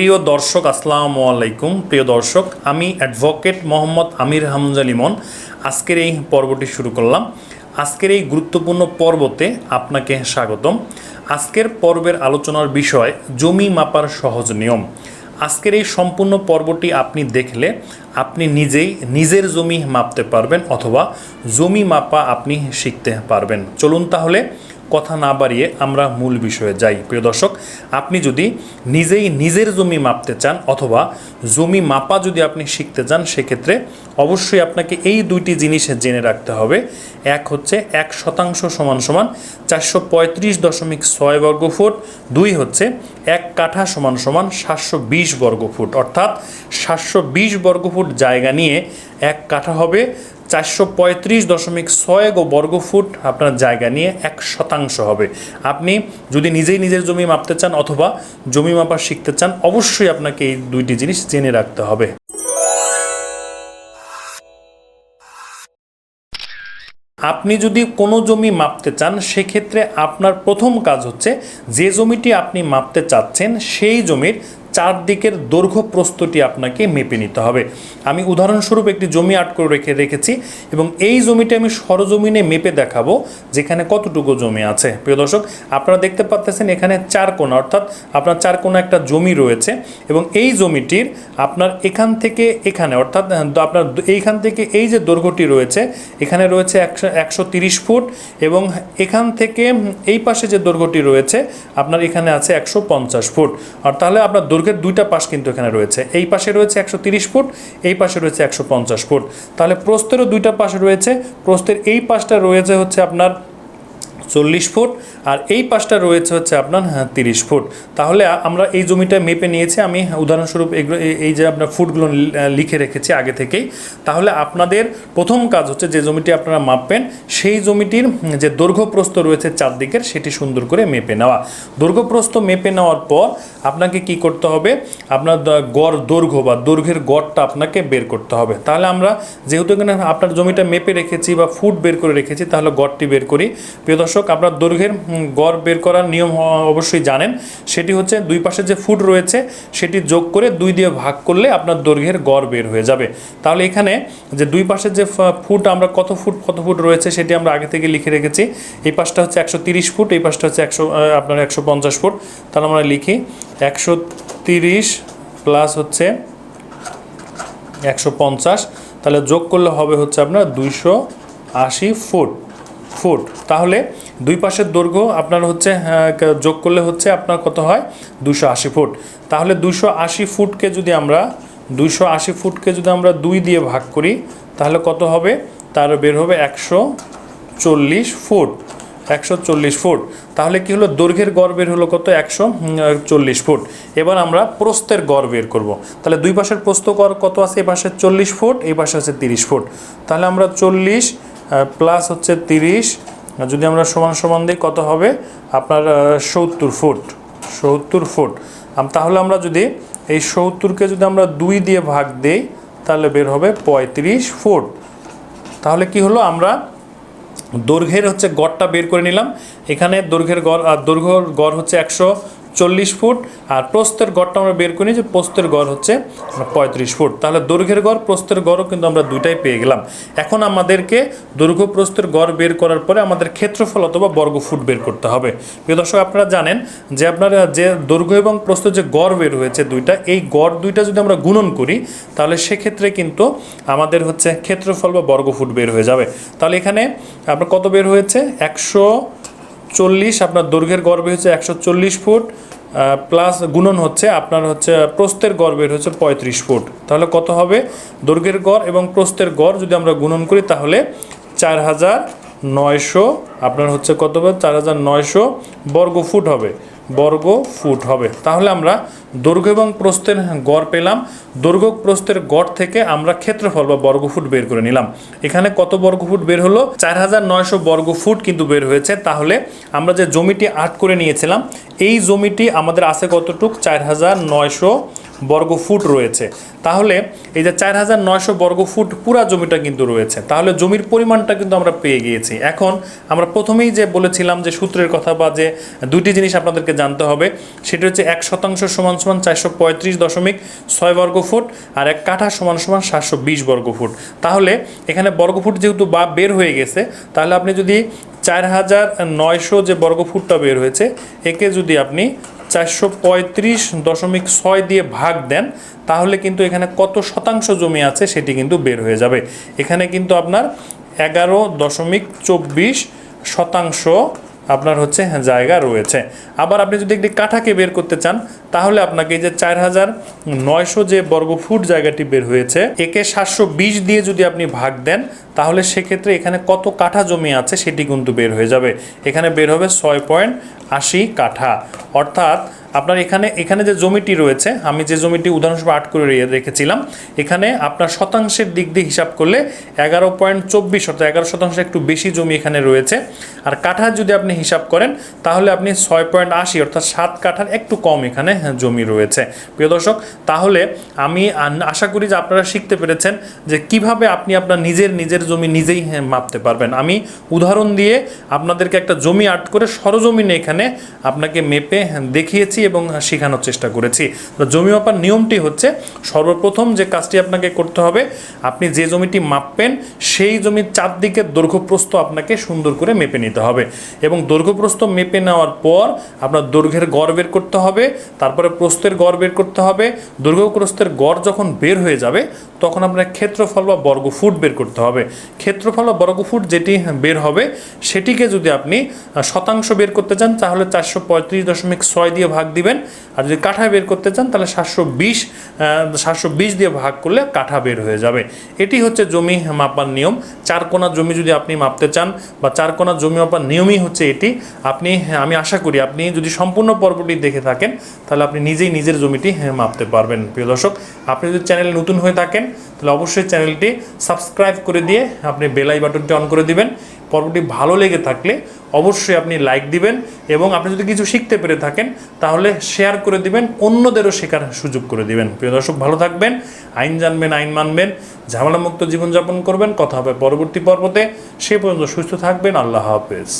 প্রিয় দর্শক, আসসালামু আলাইকুম। প্রিয় দর্শক, আমি অ্যাডভোকেট মোহাম্মদ আমির হামজা লিমন। আজকের এই পর্বটি শুরু করলাম। আজকের এই গুরুত্বপূর্ণ পর্বতে আপনাকে স্বাগতম। আজকের পর্বের আলোচনার বিষয়, জমি মাপার সহজ নিয়ম। আজকের এই সম্পূর্ণ পর্বটি আপনি দেখলে আপনি নিজেই নিজের জমি মাপতে পারবেন অথবা জমি মাপা আপনি শিখতে পারবেন। চলুন তাহলে কথা না বাড়িয়ে আমরা মূল বিষয়ে যাই। প্রিয় দর্শক, আপনি যদি নিজেই নিজের জমি মাপতে চান অথবা জমি মাপা যদি আপনি শিখতে চান, সেক্ষেত্রে অবশ্যই আপনাকে এই দুইটি জিনিস জেনে রাখতে হবে। এক হচ্ছে এক শতাংশ সমান সমান চারশো পঁয়ত্রিশ দশমিক ছয় বর্গ ফুট। দুই হচ্ছে এক কাঠা সমান সমান সাতশো বিশ বর্গ ফুট। অর্থাৎ সাতশো বিশ বর্গ ফুট জায়গা নিয়ে এক কাঠা হবে চারশো পঁয়ত্রিশ দশমিক ছয় বর্গ ফুট আপনার জায়গা নিয়ে এক শতাংশ হবে। আপনি যদি নিজেই নিজের জমি মাপতে চান অথবা জমি মাপা শিখতে চান, অবশ্যই আপনাকে এই দুইটি জিনিস জেনে রাখতে হবে। আপনি যদি কোনো জমি মাপতে চান, সেক্ষেত্রে আপনার প্রথম কাজ হচ্ছে যে জমিটি আপনি মাপতে চাচ্ছেন, সেই জমির চারদিকের দৈর্ঘ্য প্রস্তটি আপনাকে মেপে নিতে হবে। আমি উদাহরণস্বরূপ একটি জমি আট করে রেখে রেখেছি এবং এই জমিটি আমি সরজমিনে মেপে দেখাবো যেখানে কতটুকু জমি আছে। প্রিয় দর্শক, আপনারা দেখতে পাচ্ছেন এখানে চার কোণা, অর্থাৎ আপনার চার কোণা একটা জমি রয়েছে এবং এই জমিটির আপনার এখান থেকে এখানে, অর্থাৎ আপনার এইখান থেকে এই যে দৈর্ঘ্যটি রয়েছে, এখানে রয়েছে একশো একশো তিরিশ ফুট এবং এখান থেকে এই পাশে যে দৈর্ঘ্যটি রয়েছে আপনার এখানে আছে একশো পঞ্চাশ ফুট। আর তাহলে আপনার দুর্গের দুইটা পাশ কিন্তু এখানে রয়েছে। এই পাশে রয়েছে একশো তিরিশ ফুট, এই পাশে রয়েছে একশো পঞ্চাশ ফুট। তাহলে প্রস্তেরও দুইটা পাশে রয়েছে। প্রস্তের এই পাশটা রয়েছে হচ্ছে আপনার চল্লিশ ফুট আর এই পাশটা রয়েছে হচ্ছে আপনার হ্যাঁ, তিরিশ ফুট। তাহলে আমরা এই জমিটা মেপে নিয়েছি আমি উদাহরণস্বরূপ এগুলো এই- যে আপনার ফুটগুলো লিখে রেখেছি আগে থেকেই। তাহলে আপনাদের প্রথম কাজ হচ্ছে যে জমিটি আপনারা মাপবেন সেই জমিটির যে দৈর্ঘ্যপ্রস্থ রয়েছে চারদিকের সেটি সুন্দর করে মেপে নেওয়া। দৈর্ঘ্যপ্রস্থ মেপে নেওয়ার পর আপনাকে কি করতে হবে? আপনার গড় দৈর্ঘ্য বা দৈর্ঘ্যের গড়টা আপনাকে বের করতে হবে। তাহলে আমরা যেহেতু এখানে আপনার জমিটা মেপে রেখেছি বা ফুট বের করে রেখেছি তাহলে গড়টি বের করি। প্রিয় দর্শক আপনার দৈর্ঘ্যের গড় বের করার নিয়ম অবশ্যই জানেন। সেটি হচ্ছে দুই পাশে যে ফুট রয়েছে, সেটি যোগ করে দুই দিয়ে ভাগ করলে আপনার দৈর্ঘ্যের গড় বের হয়ে যাবে। তাহলে এখানে যে দুই পাশে যে ফুট, আমরা কত ফুট কত ফুট রয়েছে সেটি আমরা আগে থেকে লিখে রেখেছি। এই পাশটা হচ্ছে একশো ফুট, এই পাশটা হচ্ছে একশো আপনার একশো পঞ্চাশ ফুট। তাহলে আমরা লিখি একশো প্লাস হচ্ছে একশো পঞ্চাশ। তাহলে যোগ করলে হবে হচ্ছে আপনার দুইশো আশি ফুট ফুট। তাহলে দুই পাশের দৈর্ঘ্য আপনার হচ্ছে যোগ করলে হচ্ছে আপনার কত হয়? দুশো আশি ফুট। তাহলে দুশো আশি ফুটকে যদি আমরা দুশো আশি ফুটকে যদি আমরা দুই দিয়ে ভাগ করি, তাহলে কত হবে? তার বের হবে একশো চল্লিশ ফুট। একশো চল্লিশ ফুট। তাহলে কি হলো? দৈর্ঘ্যের গড় বের হলো কত? একশো চল্লিশ ফুট। এবার আমরা প্রস্থের গড় বের করব। তাহলে দুই পাশের প্রস্ত গড় কত আছে? এই পাশে চল্লিশ ফুট এই পাশে আছে তিরিশ ফুট। তাহলে আমরা চল্লিশ প্লাস হচ্ছে তিরিশ যদি আমরা সমান সমান দিই, কত হবে? আপনার সত্তর ফুট। সত্তর ফুট। তাহলে আমরা যদি এই সত্তরকে যদি আমরা দুই দিয়ে ভাগ দিই, তাহলে বের হবে পঁয়ত্রিশ ফুট। তাহলে কি হলো? আমরা দৈর্ঘ্যের হচ্ছে গড়টা বের করে নিলাম। এখানে দৈর্ঘ্যের গড় আর দৈর্ঘ্যর গড় হচ্ছে একশো চল্লিশ ফুট আর প্রস্থের গড়টা আমরা বের করি যে প্রস্থের গড় হচ্ছে পঁয়ত্রিশ ফুট। তাহলে দৈর্ঘ্যের গড়, প্রস্থের গড়ও কিন্তু আমরা দুইটাই পেয়ে গেলাম। এখন আমাদেরকে দৈর্ঘ্য, প্রস্থের গড় বের করার পরে আমাদের ক্ষেত্রফল অথবা বর্গ ফুট বের করতে হবে। প্রিয় দর্শক, আপনারা জানেন যে আপনারা যে দৈর্ঘ্য এবং প্রস্থ যে গড় বের হয়েছে দুইটা, এই গড় দুইটা যদি আমরা গুণন করি, তাহলে সেক্ষেত্রে কিন্তু আমাদের হচ্ছে ক্ষেত্রফল বা বর্গ ফুট বের হয়ে যাবে। তাহলে এখানে আপনার কত বের হয়েছে? একশো চল্লিশ, আপনার দৈর্ঘ্যের গর্বে হচ্ছে একশো চল্লিশ ফুট প্লাস গুণন হচ্ছে আপনার হচ্ছে প্রস্থের গড় বের হচ্ছে পঁয়ত্রিশ ফুট। তাহলে কত হবে? দৈর্ঘ্যের গড় এবং প্রস্থের গড় যদি আমরা গুণন করি তাহলে চার হাজার নয়শো, আপনার হচ্ছে কত হবে? চার হাজার নয়শো বর্গ ফুট হবে। বর্গ ফুট হবে। তাহলে আমরা দৈর্ঘ্য এবং প্রস্থের গড় পেলাম। দৈর্ঘ্য প্রস্থের গড় থেকে আমরা ক্ষেত্রফল বা বর্গ ফুট বের করে নিলাম। এখানে কত বর্গ ফুট বের হলো? চার হাজার নয়শো বর্গ ফুট কিন্তু বের হয়েছে। তাহলে আমরা যে জমিটি আট করে নিয়েছিলাম, এই জমিটি আমাদের আছে কতটুক? চার হাজার নয়শো বর্গ ফুট রয়েছে। তাহলে এই যে চার হাজার নয়শো বর্গ ফুট পুরা জমিটা কিন্তু রয়েছে। তাহলে জমির পরিমাণটা কিন্তু আমরা পেয়ে গিয়েছি। এখন আমরা প্রথমেই যে বলেছিলাম যে সূত্রের কথা বা যে দুটি জিনিস আপনাদেরকে জানতে হবে, সেটা হচ্ছে এক শতাংশ সমান সমান চারশো পঁয়ত্রিশ দশমিক ছয় বর্গ ফুট আর এক কাঠা সমান সমান সাতশো বিশ বর্গ ফুট। তাহলে এখানে বর্গ ফুট যেহেতু বা বের হয়ে গেছে, তাহলে আপনি যদি চার হাজার নয়শো যে বর্গ ফুটটা বের হয়েছে, একে যদি আপনি চারশো পঁয়ত্রিশ দশমিক ছয় দিয়ে ভাগ দেন, তাহলে কিন্তু এখানে কত শতাংশ জমি আছে সেটি কিন্তু বের হয়ে যাবে। এখানে কিন্তু আপনার এগারো দশমিক চব্বিশ শতাংশ আপনার হচ্ছে জায়গা রয়েছে। আবার আপনি যদি একটি কাঠাকে বের করতে চান তাহলে আপনাকে এই যে চার হাজার নয়শো যে বর্গ ফুট জায়গাটি বের হয়েছে, একে সাতশো বিশ দিয়ে যদি আপনি ভাগ দেন, তাহলে সেক্ষেত্রে এখানে কত কাঠা জমি আছে সেটি কিন্তু বের হয়ে যাবে। এখানে বের হবে ছয় পয়েন্ট আশি কাঠা। অর্থাৎ আপনার এখানে এখানে যে জমিটি রয়েছে, আমি যে জমিটি উদাহরণস্বরূপ আট করে রেখেছিলাম, এখানে আপনার শতাংশের দিক দিয়ে হিসাব করলে এগারো পয়েন্ট চব্বিশ, অর্থাৎ এগারো শতাংশ একটু বেশি জমি এখানে রয়েছে। আর কাঠার যদি আপনি হিসাব করেন, তাহলে আপনি ছয় পয়েন্ট আশি, অর্থাৎ সাত কাঠার একটু কম এখানে জমি রয়েছে। প্রিয় দর্শক তাহলে আমি আশা করি যে আপনারা শিখতে পেরেছেন যে কীভাবে আপনি আপনার নিজের নিজের জমি নিজেই হ্যাঁ, মাপতে পারবেন। আমি উদাহরণ দিয়ে আপনাদেরকে একটা জমি আর্ট করে সরজমিনে এখানে আপনাকে মেপে হ্যাঁ, দেখিয়েছি এবং শেখানোর চেষ্টা করেছি। তো জমি মাপার নিয়মটি হচ্ছে সর্বপ্রথম যে কাজটি আপনাকে করতে হবে আপনি যে জমিটি মাপবেন সেই জমির চারদিকের দৈর্ঘ্যপ্রস্থ আপনাকে সুন্দর করে মেপে নিতে হবে। এবং দৈর্ঘ্যপ্রস্থ মেপে নেওয়ার পর আপনার দৈর্ঘ্যের গড় বের করতে হবে তারপরে প্রস্থের গড় বের করতে হবে। দৈর্ঘ্যপ্রস্থের গড় যখন বের হয়ে যাবে, তখন আপনার ক্ষেত্রফল বা বর্গ ফুট বের করতে হবে। ক্ষেত্রফল বা বর্গ ফুট যেটি বের হবে, সেটিকে যদি আপনি শতাংশ বের করতে চান, তাহলে চারশো পঁয়ত্রিশ দশমিক ছয় দিয়ে ভাগ দিবেন। আর যদি কাঠা বের করতে চান, তাহলে সাতশো বিশ সাতশো বিশ দিয়ে ভাগ করলে কাঠা বের হয়ে যাবে। এটি হচ্ছে জমি মাপার নিয়ম। চার কোনা জমি যদি আপনি মাপতে চান বা চার কোনা জমি মাপার নিয়মই হচ্ছে এটি। আপনি, আমি আশা করি আপনি যদি সম্পূর্ণ পর্বটি দেখে থাকেন, তাহলে আপনি নিজেই নিজের জমিটি হ্যাঁ, মাপতে পারবেন। প্রিয় দর্শক আপনি যদি চ্যানেলে নতুন হয়ে থাকেন তাহলে অবশ্যই চ্যানেলটি সাবস্ক্রাইব করে দিয়ে আপনি বেলাই বাটনটি অন করে দিবেন। পর্বটি ভালো লেগে থাকলে অবশ্যই আপনি লাইক দিবেন এবং আপনি যদি কিছু শিখতে পেরে থাকেন তাহলে শেয়ার করে দিবেন অন্যদেরও শেখার সুযোগ করে দিবেন। প্রিয় দর্শক ভালো থাকবেন আইন জানবেন আইন মানবেন ঝামেলামুক্ত জীবনযাপন করবেন। কথা হবে পরবর্তী পর্বতে। সে পর্যন্ত সুস্থ থাকবেন আল্লাহ হাফেজ।